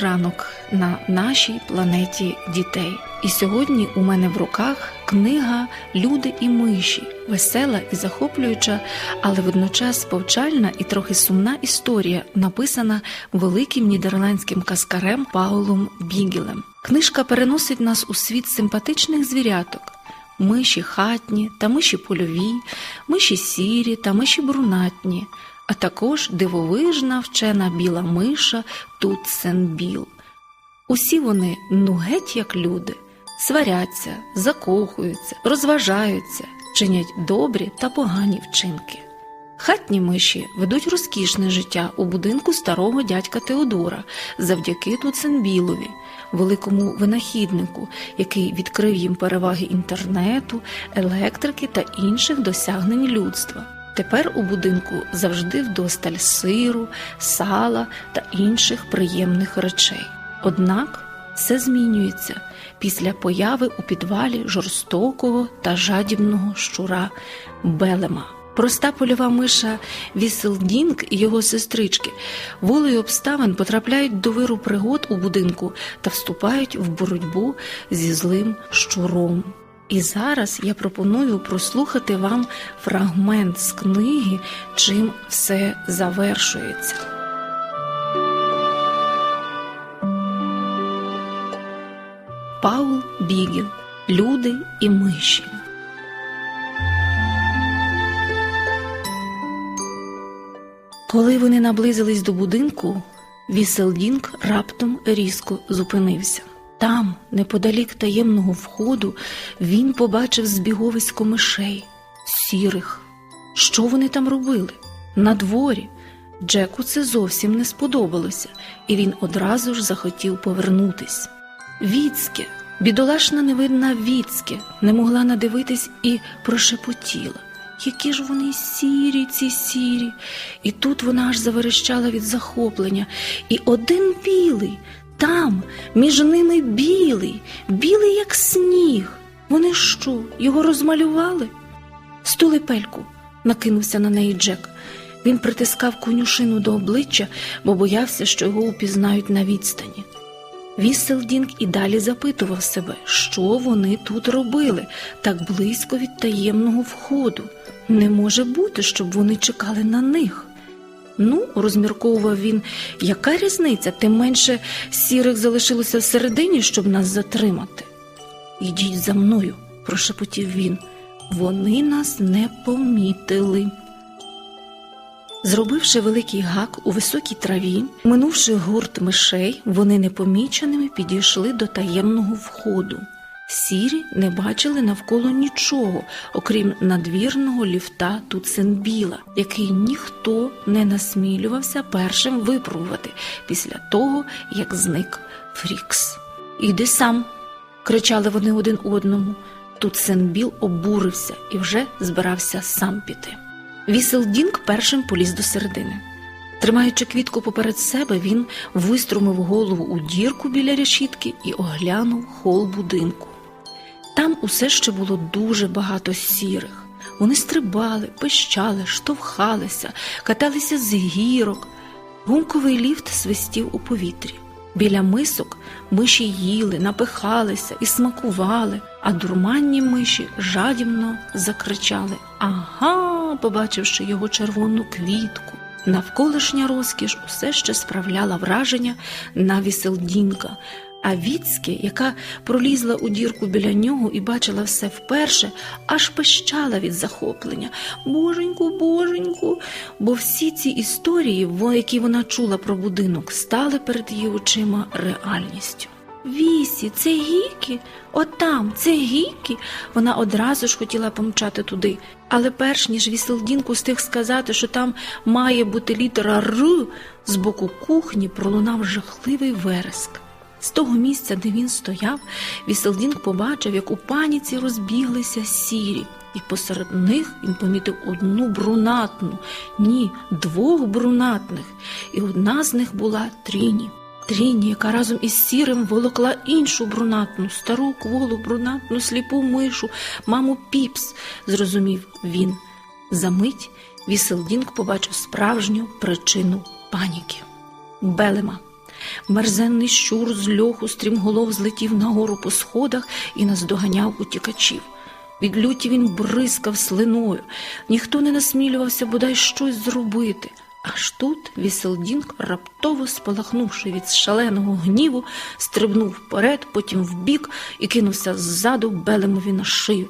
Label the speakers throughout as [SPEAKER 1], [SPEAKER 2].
[SPEAKER 1] ранок на нашій планеті дітей. І сьогодні у мене в руках книга Люди і миші, весела і захоплююча, але водночас повчальна і трохи сумна історія, написана великим нідерландським каскарем Паулом Бігелем. Книжка переносить нас у світ симпатичних звіряток. Миші хатні та миші польові, миші сірі та миші брунатні, а також дивовижна вчена біла миша Тутсенбіл. Усі вони ну геть як люди, сваряться, закохуються, розважаються, чинять добрі та погані вчинки. Хатні миші ведуть розкішне життя у будинку старого дядька Теодора завдяки Туценбілові, великому винахіднику, який відкрив їм переваги інтернету, електрики та інших досягнень людства. Тепер у будинку завжди вдосталь сиру, сала та інших приємних речей. Однак все змінюється після появи у підвалі жорстокого та жадібного щура Белема. Проста польова миша Віселдінг і його сестрички волею обставин потрапляють до виру пригод у будинку та вступають в боротьбу зі злим щуром. І зараз я пропоную прослухати вам фрагмент з книги, чим все завершується. Паул Бігел Люди і миші. Коли вони наблизились до будинку, Віселдінг раптом різко зупинився. Там, неподалік таємного входу, він побачив збіговисько мишей, сірих. Що вони там робили? На дворі. Джеку це зовсім не сподобалося, і він одразу ж захотів повернутись. Віцьке, бідолашна невидна Віцьке, не могла надивитись і прошепотіла. Які ж вони сірі, ці сірі. І тут вона аж заверещала від захоплення. І один білий, там, між ними білий, білий, як сніг. Вони що, його розмалювали? Стули пельку, накинувся на неї Джек. Він притискав конюшину до обличчя, бо боявся, що його упізнають на відстані. Віселдінг і далі запитував себе, що вони тут робили так близько від таємного входу. Не може бути, щоб вони чекали на них. Ну, розмірковував він, яка різниця, тим менше сірих залишилося всередині, щоб нас затримати. Йдіть за мною, прошепотів він. Вони нас не помітили. Зробивши великий гак у високій траві, минувши гурт мишей, вони непоміченими підійшли до таємного входу. Сірі не бачили навколо нічого, окрім надвірного ліфта Туценбіла, який ніхто не насмілювався першим випробувати після того, як зник Фрікс. Іди сам. кричали вони один одному. Туценбіл обурився і вже збирався сам піти. Віселдінг першим поліз до середини. Тримаючи квітку поперед себе, він виструмив голову у дірку біля решітки і оглянув хол будинку. Там усе ще було дуже багато сірих. Вони стрибали, пищали, штовхалися, каталися з гірок. Гумковий ліфт свистів у повітрі. Біля мисок миші їли, напихалися і смакували, а дурманні миші жадібно закричали Ага, побачивши його червону квітку. Навколишня розкіш усе ще справляла враження на віселдінка, а Віцьке, яка пролізла у дірку біля нього і бачила все вперше, аж пищала від захоплення. Боженьку, боженьку, бо всі ці історії, які вона чула про будинок, стали перед її очима реальністю. Вісі, це гіки, отам, це гіки. Вона одразу ж хотіла помчати туди, але перш ніж Віселдінку стиг сказати, що там має бути літера Р, з боку кухні пролунав жахливий вереск. З того місця, де він стояв, Віселдінг побачив, як у паніці розбіглися сірі, і посеред них він помітив одну брунатну, ні, двох брунатних, і одна з них була Тріні. Тріні, яка разом із сірим волокла іншу брунатну, стару кволу брунатну, сліпу мишу, маму піпс, зрозумів він. Замить Віселдінг побачив справжню причину паніки. Белема. Мерзенний щур з льоху стрімголов злетів нагору по сходах і наздоганяв утікачів. Від люті він бризкав слиною, ніхто не насмілювався бодай щось зробити. Аж тут Віселдінг, раптово спалахнувши від шаленого гніву, стрибнув вперед, потім вбік і кинувся ззаду Белемові на шию.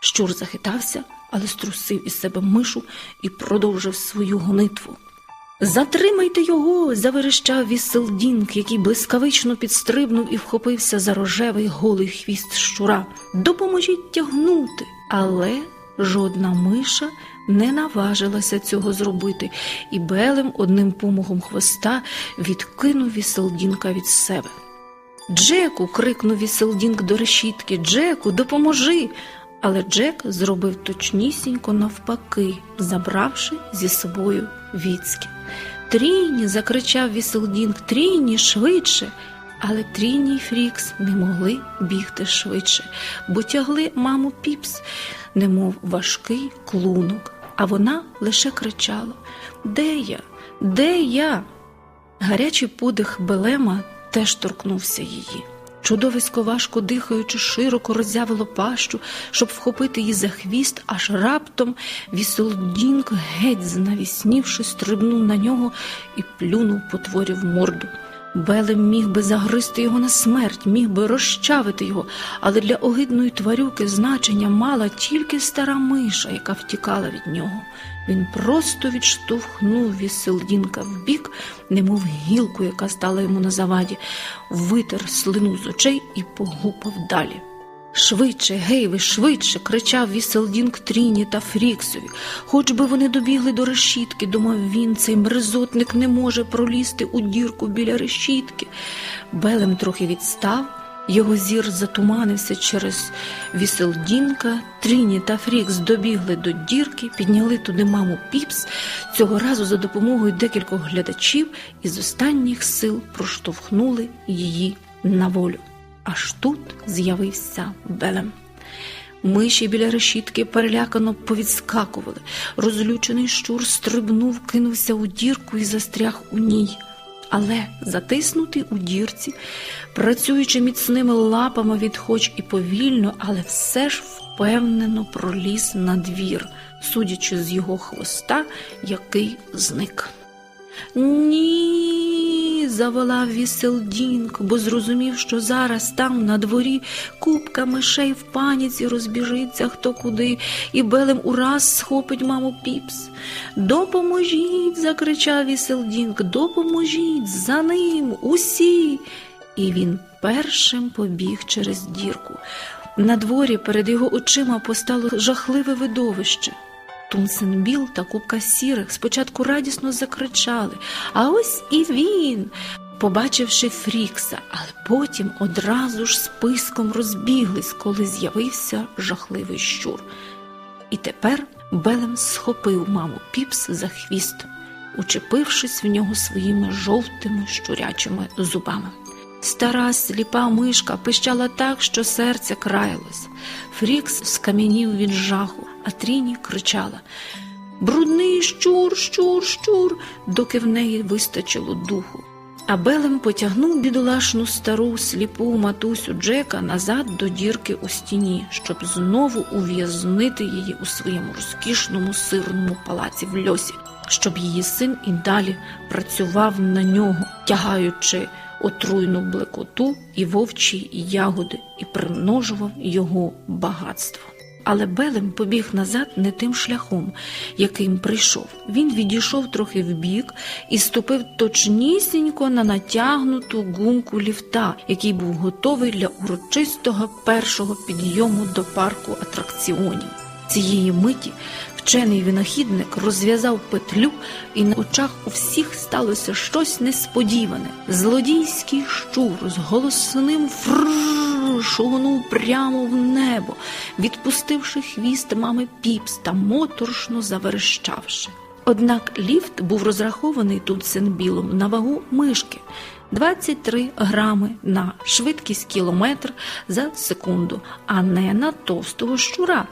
[SPEAKER 1] Щур захитався, але струсив із себе мишу і продовжив свою гонитву. Затримайте його, заверещав Віселдінг, який блискавично підстрибнув і вхопився за рожевий голий хвіст щура. Допоможіть тягнути. Але жодна миша не наважилася цього зробити, і Белем одним помогом хвоста відкинув Віселдінка від себе. Джеку. крикнув Віселдінг до решітки. Джеку, допоможи. Але Джек зробив точнісінько навпаки, забравши зі собою Віцьки. Тріні, закричав Віселдінг, трійні швидше. Але Тріні й Фрікс не могли бігти швидше, бо тягли маму Піпс, немов важкий клунок, а вона лише кричала Де я? Де я? Гарячий подих Белема теж торкнувся її. Чудовисько, важко дихаючи, широко роззявило пащу, щоб вхопити її за хвіст, аж раптом Віселдінг, геть знавіснівши, стрибнув на нього і плюнув потворі в морду. Белем міг би загризти його на смерть, міг би розчавити його, але для огидної тварюки значення мала тільки стара миша, яка втікала від нього. Він просто відштовхнув Віселдінка вбік, немов гілку, яка стала йому на заваді, витер слину з очей і погупав далі. Швидше, гей ви, швидше, кричав Віселдінг Тріні та Фріксові. Хоч би вони добігли до решітки, думав він, цей мерзотник не може пролізти у дірку біля решітки. Белем трохи відстав, його зір затуманився через Віселдінка. Тріні та Фрікс добігли до дірки, підняли туди маму Піпс, цього разу за допомогою декількох глядачів і з останніх сил проштовхнули її на волю. Аж тут з'явився Белем. Миші біля решітки перелякано повідскакували. Розлючений щур стрибнув, кинувся у дірку і застряг у ній. Але затиснутий у дірці, працюючи міцними лапами від хоч і повільно, але все ж впевнено проліз на двір, судячи з його хвоста, який зник. Ні, заволав Віселдінг, бо зрозумів, що зараз там на дворі купка мишей в паніці розбіжиться хто куди, і белем ураз схопить маму Піпс. Допоможіть, закричав Віселдінг, допоможіть за ним усі. І він першим побіг через дірку. На дворі перед його очима постало жахливе видовище. Тунсенбіл та купка сірих спочатку радісно закричали, а ось і він, побачивши Фрікса, але потім одразу ж списком розбіглись, коли з'явився жахливий щур. І тепер Белем схопив маму Піпс за хвіст, учепившись в нього своїми жовтими щурячими зубами. Стара сліпа мишка пищала так, що серце краялось. Фрікс скам'янів від жаху, а Тріні кричала Брудний щур, щур, щур, доки в неї вистачило духу. А Белем потягнув бідолашну стару сліпу матусю Джека назад до дірки у стіні, щоб знову ув'язнити її у своєму розкішному сирному палаці в льосі, щоб її син і далі працював на нього, тягаючи отруйну блекоту і вовчі ягоди, і примножував його багатство. Але Белем побіг назад не тим шляхом, яким прийшов. Він відійшов трохи вбік і ступив точнісінько на натягнуту гумку ліфта, який був готовий для урочистого першого підйому до парку атракціонів. Цієї миті вчений винахідник розв'язав петлю, і на очах у всіх сталося щось несподіване. Злодійський щур з голосним фрррр шугнув прямо в небо, відпустивши хвіст мами Піпс та моторшно заверещавши. Однак ліфт був розрахований тут сенбілом на вагу мишки 23 грами на швидкість кілометр за секунду, а не на товстого щура.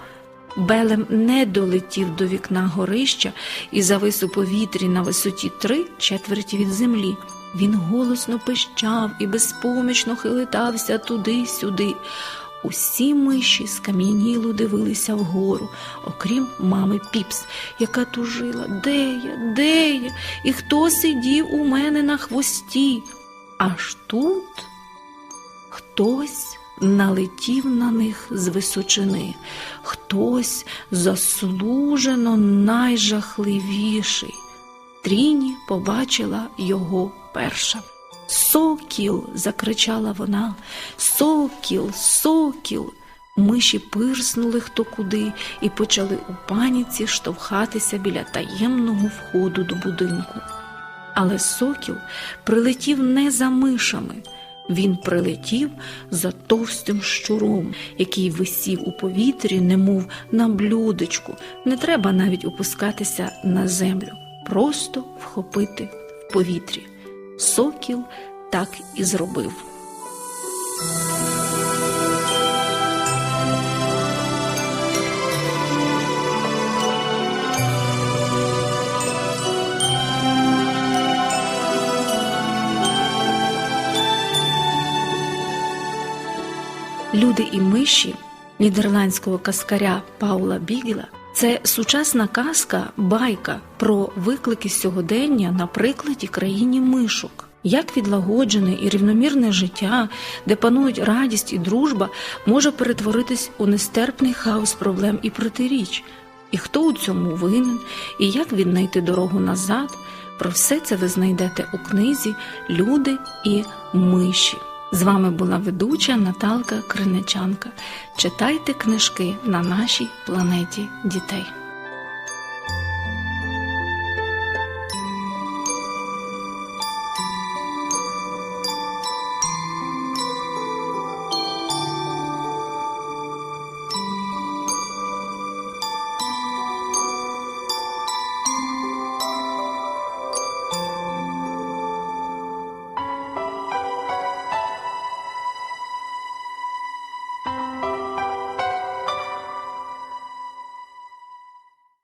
[SPEAKER 1] Белем не долетів до вікна горища і завис у повітрі на висоті три четверті від землі. Він голосно пищав і безпомічно хилитався туди-сюди. Усі миші скам'яніло дивилися вгору, окрім мами Піпс, яка тужила Де я, де я? І хто сидів у мене на хвості? Аж тут хтось налетів на них з височини, хтось заслужено найжахливіший. Тріні побачила його перша. Сокіл. закричала вона. Сокіл, сокіл. Миші пирснули хто куди і почали у паніці штовхатися біля таємного входу до будинку. Але сокіл прилетів не за мишами. Він прилетів за товстим щуром, який висів у повітрі, немов на блюдечку. Не треба навіть опускатися на землю, просто вхопити в повітрі. Сокіл так і зробив. Люди і миші нідерландського каскаря Паула Бігела це сучасна казка, байка про виклики сьогодення на прикладі країні мишок. Як відлагоджене і рівномірне життя, де панують радість і дружба, може перетворитись у нестерпний хаос проблем і протиріч, і хто у цьому винен, і як віднайти дорогу назад, про все це ви знайдете у книзі Люди і миші. З вами була ведуча Наталка Криничанка. Читайте книжки на нашій планеті дітей.